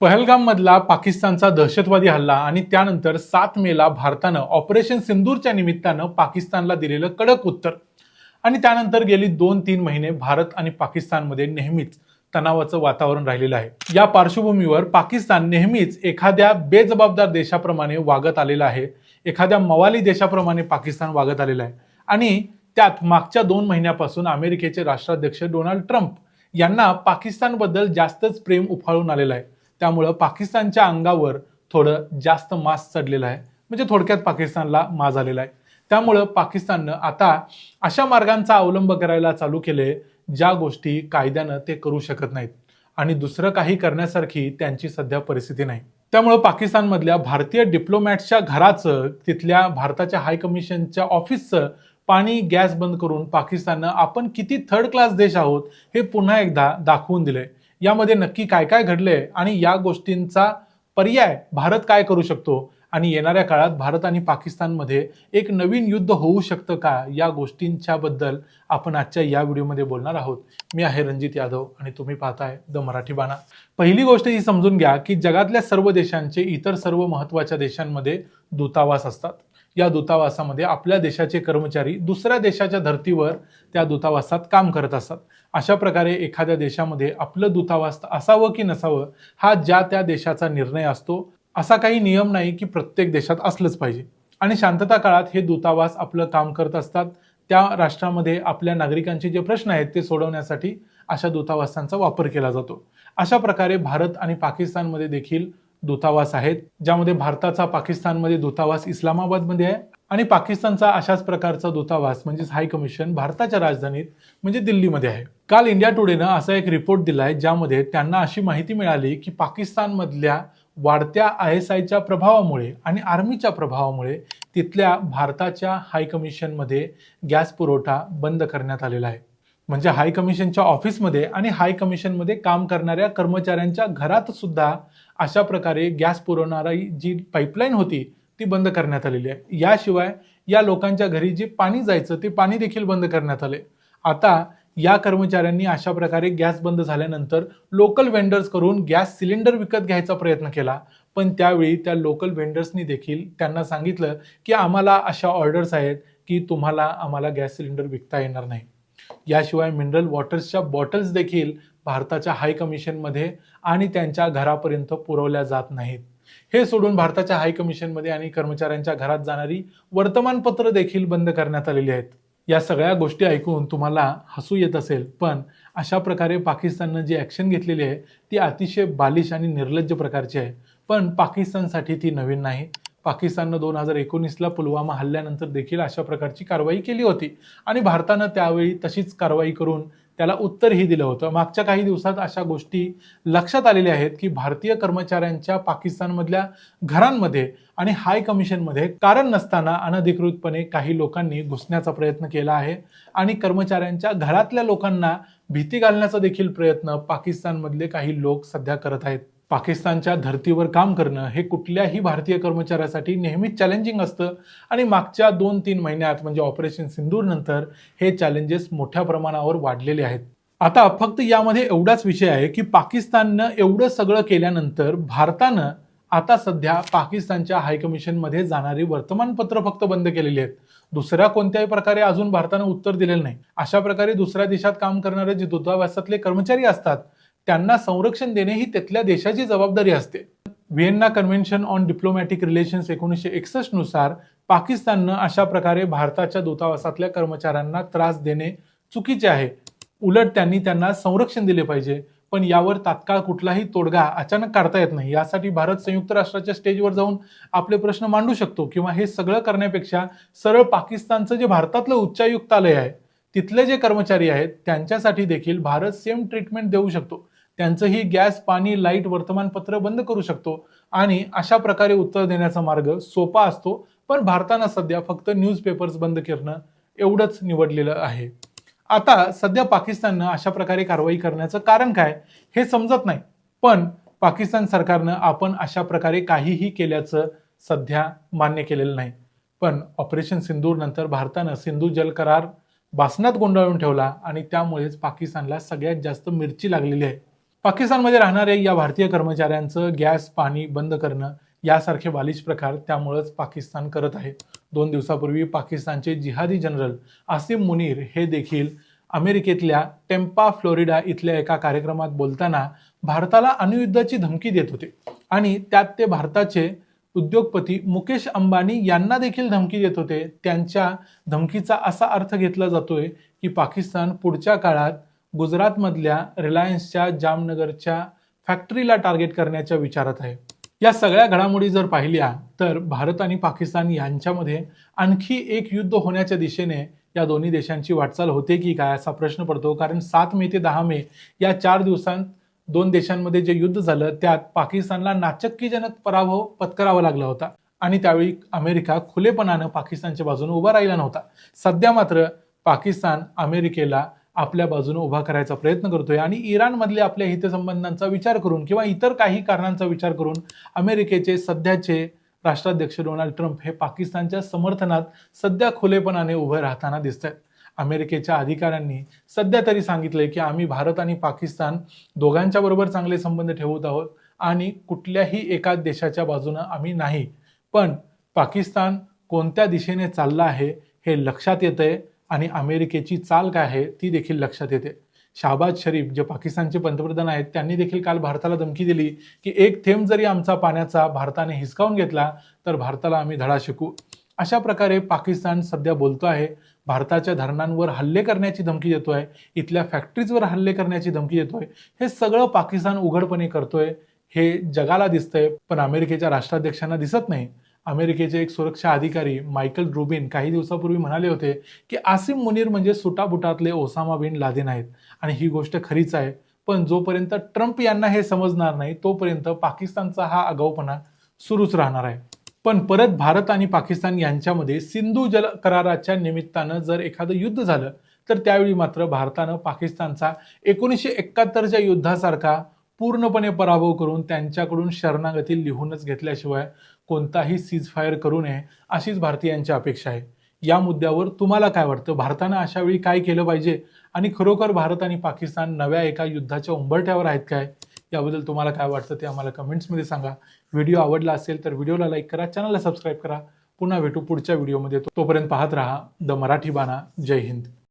पहलगाममधला पाकिस्तानचा दहशतवादी हल्ला आणि त्यानंतर सात मेला भारतानं ऑपरेशन सिंदूरच्या निमित्तानं पाकिस्तानला दिलेलं कडक उत्तर. आणि त्यानंतर गेली दोन तीन महिने भारत आणि पाकिस्तानमध्ये नेहमीच तणावाचं वातावरण राहिलेलं आहे. या पार्श्वभूमीवर पाकिस्तान नेहमीच एखाद्या बेजबाबदार देशाप्रमाणे वागत आलेलं आहे. एखाद्या मवाली देशाप्रमाणे पाकिस्तान वागत आलेलं आहे. आणि त्यात मागच्या दोन महिन्यापासून अमेरिकेचे राष्ट्राध्यक्ष डोनाल्ड ट्रम्प यांना पाकिस्तानबद्दल जास्तच प्रेम उफाळून आलेलं आहे. त्यामुळं पाकिस्तानच्या अंगावर थोडं जास्त मास चढलेलं आहे. म्हणजे थोडक्यात पाकिस्तानला माज आलेला आहे. त्यामुळं पाकिस्ताननं आता अशा मार्गांचा अवलंब करायला चालू केले ज्या गोष्टी कायद्यानं ते करू शकत नाहीत. आणि दुसरं काही करण्यासारखी त्यांची सध्या परिस्थिती नाही. त्यामुळं पाकिस्तानमधल्या भारतीय डिप्लोमॅट्सच्या घराचं तिथल्या भारताच्या हाय कमिशनच्या ऑफिसचं पाणी गॅस बंद करून पाकिस्ताननं आपण किती थर्ड क्लास देश आहोत हे पुन्हा एकदा दाखवून दिलंय. यामध्ये नक्की काय काय घडलंय आणि या गोष्टींचा पर्याय भारत काय करू शकतो? आणि येणाऱ्या काळात भारत आणि पाकिस्तानमध्ये एक नवीन युद्ध होऊ शकतं का? या गोष्टींच्या बद्दल आपण आजच्या या व्हिडिओमध्ये बोलणार आहोत. मी आहे रणजित यादव आणि तुम्ही पाहताय द मराठी बाणा. पहिली गोष्ट ही समजून घ्या की जगातल्या सर्व देशांचे इतर सर्व महत्त्वाच्या देशांमध्ये दूतावास असतात. या दूतावासामध्ये आपल्या देशाचे कर्मचारी दुसऱ्या देशाच्या धर्तीवर त्या दूतावासात काम करत असतात. अशा प्रकारे एखाद्या देशामध्ये आपलं दूतावास असावं की नसावं हा ज्या त्या देशाचा निर्णय असतो असा काही नियम नाही की प्रत्येक देशात असलंच पाहिजे. आणि शांतता काळात हे दूतावास आपलं काम करत असतात त्या राष्ट्रामध्ये आपल्या नागरिकांचे जे प्रश्न आहेत ते सोडवण्यासाठी अशा दूतावासांचा वापर केला जातो. अशा प्रकारे भारत आणि पाकिस्तानमध्ये देखील दूतावास आहेत ज्यामध्ये भारताचा पाकिस्तानमध्ये दूतावास इस्लामाबादमध्ये आहे आणि पाकिस्तानचा अशाच प्रकारचा दूतावास म्हणजेच हाय कमिशन भारताच्या राजधानीत म्हणजे दिल्लीमध्ये आहे. काल इंडिया टुडेनं असा एक रिपोर्ट दिलाय ज्यामध्ये त्यांना अशी माहिती मिळाली की पाकिस्तानमधल्या वाढत्या आय एस आयच्या प्रभावामुळे आणि आर्मीच्या प्रभावामुळे तिथल्या भारताच्या हाय कमिशनमध्ये गॅस पुरवठा बंद करण्यात आलेला आहे. म्हणजे हाय कमिशनच्या ऑफिसमध्ये आणि हाय कमिशनमध्ये काम करणाऱ्या कर्मचाऱ्यांच्या घरात सुद्धा अशा प्रकारे गॅस पुरवणारी जी पाईपलाईन होती ती बंद करण्यात आलेली आहे. याशिवाय या लोकांच्या घरी जे पाणी जायचं ते पाणी देखील बंद करण्यात आले. आता या कर्मचाऱ्यांनी अशा प्रकारे गॅस बंद झाल्यानंतर लोकल वेंडर्स करून गॅस सिलेंडर विकत घ्यायचा प्रयत्न केला. पण त्यावेळी त्या लोकल वेंडर्सनी देखील त्यांना सांगितलं की आम्हाला अशा ऑर्डर्स आहेत की तुम्हाला आम्हाला गॅस सिलेंडर विकता येणार नाही. याशिवाय मिनरल वॉटर्सच्या बॉटल्स देखील भारताच्या हाय कमिशनमध्ये आणि त्यांच्या घरापर्यंत पुरवल्या जात नाहीत. हे सोडून भारताच्या हाय कमिशनमध्ये आणि कर्मचाऱ्यांच्या घरात जाणारी वर्तमानपत्र देखील बंद करण्यात आलेली आहेत. या सगळ्या गोष्टी ऐकून तुम्हाला हसू येत असेल पण अशा प्रकारे पाकिस्ताननं जी ॲक्शन घेतलेली आहे ती अतिशय बालिश आणि निर्लज्ज प्रकारची आहे. पण पाकिस्तानसाठी ती नवीन नाही. पाकिस्ताननं दोन हजार एकोणीसला पुलवामा हल्ल्यानंतर देखील अशा प्रकारची कारवाई केली होती. आणि भारतानं त्यावेळी तशीच कारवाई करून त्याला उत्तरही दिलं होतं. मागच्या काही दिवसात अशा गोष्टी लक्षात आलेल्या आहेत की भारतीय कर्मचाऱ्यांच्या पाकिस्तानमधल्या घरांमध्ये आणि हाय कमिशनमध्ये कारण नसताना अनधिकृतपणे काही लोकांनी घुसण्याचा प्रयत्न केला आहे. आणि कर्मचाऱ्यांच्या घरातल्या लोकांना भीती घालण्याचा देखील प्रयत्न पाकिस्तानमधले काही लोक सध्या करत आहेत. पाकिस्तानच्या धर्तीवर काम करणं हे कुठल्याही भारतीय कर्मचाऱ्यासाठी नेहमीच चॅलेंजिंग असतं. आणि मागच्या दोन तीन महिन्यात म्हणजे ऑपरेशन सिंदूरनंतर हे चॅलेंजेस मोठ्या प्रमाणावर वाढलेले आहेत. आता फक्त यामध्ये एवढाच विषय आहे की पाकिस्ताननं एवढं सगळं केल्यानंतर भारतानं आता सध्या पाकिस्तानच्या हायकमिशनमध्ये जाणारी वर्तमानपत्र फक्त बंद केलेली आहेत. दुसऱ्या कोणत्याही प्रकारे अजून भारतानं उत्तर दिलेलं नाही. अशा प्रकारे दुसऱ्या देशात काम करणारे जे दूतावासातले कर्मचारी असतात त्यांना संरक्षण देणे ही तिथल्या देशाची जबाबदारी असते. Vienna convention on diplomatic relations एकोणीसशे एकसष्टनुसार पाकिस्ताननं अशा प्रकारे भारताच्या दूतावासातल्या कर्मचाऱ्यांना त्रास देणे चुकीचे आहे. उलट त्यांनी त्यांना संरक्षण दिले पाहिजे पण यावर तात्काळ कुठलाही तोडगा अचानक काढता येत नाही. यासाठी भारत संयुक्त राष्ट्राच्या स्टेजवर जाऊन आपले प्रश्न मांडू शकतो किंवा हे सगळं करण्यापेक्षा सरळ पाकिस्तानचं जे भारतातलं उच्चायुक्तालय आहे तिथले जे कर्मचारी आहेत त्यांच्यासाठी देखील भारत सेम ट्रीटमेंट देऊ शकतो. त्यांचंही गॅस पाणी लाइट वर्तमानपत्र बंद करू शकतो. आणि अशा प्रकारे उत्तर देण्याचा मार्ग सोपा असतो पण भारतानं सध्या फक्त न्यूजपेपर्स बंद करणं एवढंच निवडलेलं आहे. आता सध्या पाकिस्ताननं अशा प्रकारे कारवाई करण्याचं कारण काय हे समजत नाही. पण पाकिस्तान सरकारनं आपण अशा प्रकारे काहीही केल्याचं सध्या मान्य केलेलं नाही. पण ऑपरेशन सिंदूर नंतर भारतानं सिंधू जल करार बासनात गोंधळून ठेवला आणि त्यामुळेच पाकिस्तानला सगळ्यात जास्त मिरची लागलेली आहे. पाकिस्तानमध्ये राहणाऱ्या या भारतीय कर्मचाऱ्यांचं गॅस पाणी बंद करणं यासारखे बालिश प्रकार त्यामुळंच पाकिस्तान करत आहे. दोन दिवसापूर्वी पाकिस्तानचे जिहादी जनरल आसिम मुनीर हे देखील अमेरिकेतल्या टेम्पा फ्लोरिडा इथल्या एका कार्यक्रमात बोलताना भारताला अणुयुद्धाची धमकी देत होते. आणि त्यात ते भारताचे उद्योगपती मुकेश अंबानी यांना देखील धमकी देत होते. त्यांच्या धमकीचा असा अर्थ घेतला जातोय की पाकिस्तान पुढच्या काळात गुजरातमधल्या रिलायन्सच्या जामनगरच्या फॅक्टरीला टार्गेट करण्याच्या विचारात आहे. या सगळ्या घडामोडी जर पाहिल्या तर भारत आणि पाकिस्तान यांच्यामध्ये आणखी एक युद्ध होण्याच्या दिशेने या दोन्ही देशांची वाटचाल होते की काय असा प्रश्न पडतो. कारण सात मे ते दहा मे या चार दिवसांत दोन देशांमध्ये जे युद्ध झालं त्यात पाकिस्तानला नाचक्कीजनक पराभव पत्करावा लागला होता. आणि त्यावेळी अमेरिका खुलेपणानं पाकिस्तानच्या बाजूने उभा राहिला नव्हता. सध्या मात्र पाकिस्तान अमेरिकेला आपल्या बाजूने उभा करायचा प्रयत्न करतोय आणि इराणमधल्या आपल्या हितसंबंधांचा विचार करून किंवा इतर काही कारणांचा विचार करून अमेरिकेचे सध्याचे राष्ट्राध्यक्ष डोनाल्ड ट्रम्प हे पाकिस्तानच्या समर्थनात सध्या खुलेपणाने उभे राहताना दिसत आहेत अमेरिकेच्या अधिकाऱ्यांनी सध्या तरी सांगितलंय की आम्ही भारत आणि पाकिस्तान दोघांच्या बरोबर चांगले संबंध ठेवत आहोत आणि कुठल्याही एका देशाच्या बाजूनं आम्ही नाही. पण पाकिस्तान कोणत्या दिशेने चालला आहे हे लक्षात येतंय. आणि अमेरिकेची चाल काय आहे ती देखील लक्षात येते. शाहबाज शरीफ जे पाकिस्तानचे पंतप्रधान आहेत त्यांनी देखील काल भारताला धमकी दिली की एक थेंब जरी आमचा पाण्याचा भारताने हिसकावून घेतला तर भारताला आम्ही धडा शिकू. अशा प्रकारे पाकिस्तान सध्या बोलतो आहे भारताच्या धरणांवर हल्ले करण्याची धमकी देतो आहे इथल्या फॅक्टरीजवर हल्ले करण्याची धमकी देतोय हे सगळं पाकिस्तान उघडपणे करतोय हे जगाला दिसतंय पण अमेरिकेच्या राष्ट्राध्यक्षांना दिसत नाही. अमेरिकेचे एक सुरक्षा अधिकारी मायकल रुबिन काही दिवसापूर्वी म्हणाले होते की आसिम मुनीर म्हणजे सुटाबुटातले ओसामा बिन लादेन आहेत. आणि ही गोष्ट खरीच आहे. पण जोपर्यंत ट्रम्प यांना हे समजणार नाही तोपर्यंत पाकिस्तानचा हा आगाऊपणा सुरूच राहणार आहे. पण परत भारत आणि पाकिस्तान यांच्यामध्ये सिंधू जल कराराच्या निमित्तानं जर एखादं युद्ध झालं तर त्यावेळी मात्र भारतानं पाकिस्तानचा एकोणीसशे एकाहत्तरच्या युद्धासारखा पूर्णपणे पराभव करून त्यांच्याकडून शरणागती लिहूनच घेतल्याशिवाय कोणताही सीजफायर करू नये अशीच भारतीयांची अपेक्षा आहे. या मुद्द्यावर तुम्हाला काय वाटतं? भारतानं अशा वेळी काय केलं पाहिजे? आणि खरोखर भारत आणि पाकिस्तान नव्या एका युद्धाच्या उंबरठ्यावर आहेत काय? याबद्दल तुम्हाला काय वाटतं ते आम्हाला कमेंट्समध्ये सांगा. व्हिडिओ आवडला असेल तर व्हिडिओला लाईक करा चॅनलला सबस्क्राईब करा. पुन्हा भेटू पुढच्या व्हिडिओमध्ये. तोपर्यंत पाहत राहा द मराठी बाणा. जय हिंद.